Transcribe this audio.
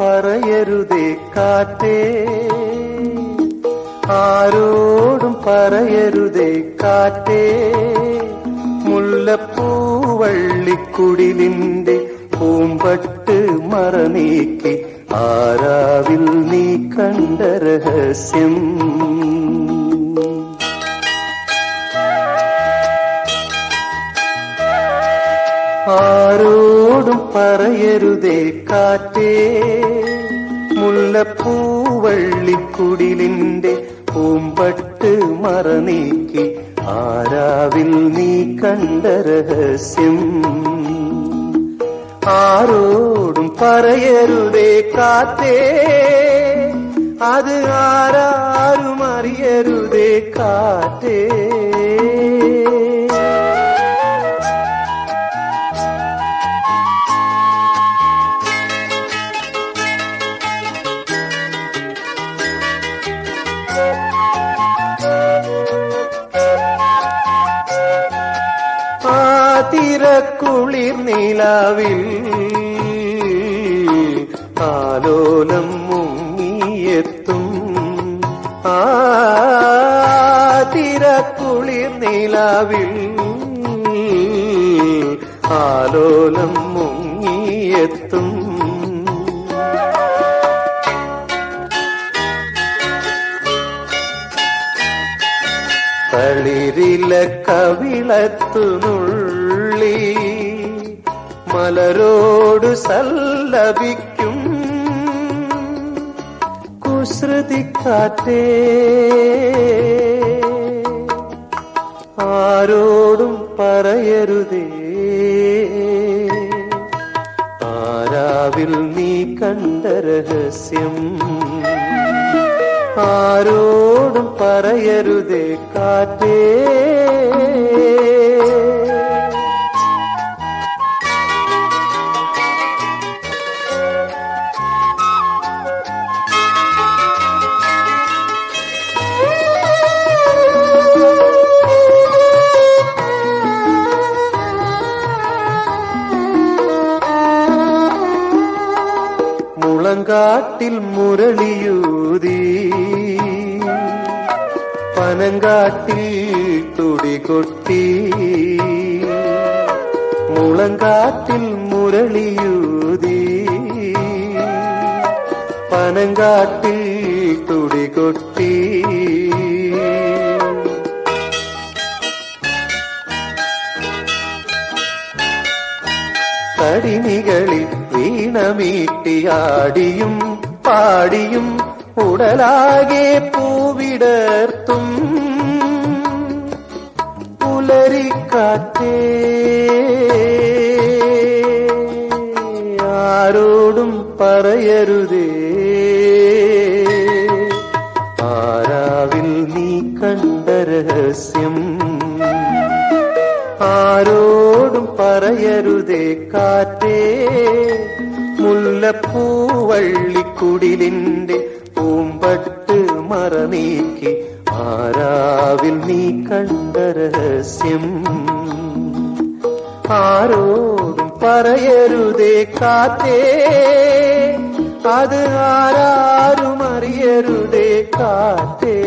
പറയരുതേ കാറ്റേ. ആരോടും പറയരുതേ കാറ്റേ. മുല്ലപ്പൂവള്ളിക്കുടിലിന്റെ പൂമ്പട്ട് മറനീക്കി ആരാവിൽ നീ കണ്ട രഹസ്യം. ആരോടും പറയരുതേ കാറ്റേ. മുല്ലപ്പൂവള്ളിക്കുടിലിന്റെ പൂമ്പട്ട് മറനീക്കി ആരാവിൽ നീ കണ്ട രഹസ്യം. ആരോടും പറയരുതേ കാത്തേ അത് ആരാരും അറിയരുതേ കാറ്റേ. ആതിരക്കുളിർ നിലാവിൽ ആലോലം മുങ്ങിയെത്തും. കുളിർ നിലാവിൽ ആലോലം മുങ്ങിയെത്തും. തളിരില കവിളത്തുനുള്ളി മലരോട് സല്ലപിക്കും. കുസൃതിക്കാറ്റേ ആരോടും പറയരുതേ. ആരാവിൽ നീ കണ്ട രഹസ്യം? ആരോടും പറയരുതേ കാറ്റേ. பனங்காட்டில் முரளியூதி. பனங்காட்டில் துடி கொட்டி. முழங்காட்டில் முரளியூதி. பனங்காட்டில் துடி கொட்டி. തടിനികളിൽ വീണമീട്ടിയാടിയും പാടിയും ഉടലാകെ പൂവിടർത്തും. പുലരിക്കാറ്റേ ആരോടും പറയരുതേ. ആരാവിൽ നീ കണ്ട രഹസ്യം? ആരോടും പറയരുതേ കാറ്റേ മുല്ലപ്പൂവള്ളിക്കുടിലിന്റെ പൂമ്പട്ട് മറനീക്കി ആരാവിൽ നീ കണ്ട രഹസ്യം. ആരോടും പറയരുതേ കാറ്റേ അത് ആരാരും അറിയരുതേ കാറ്റേ.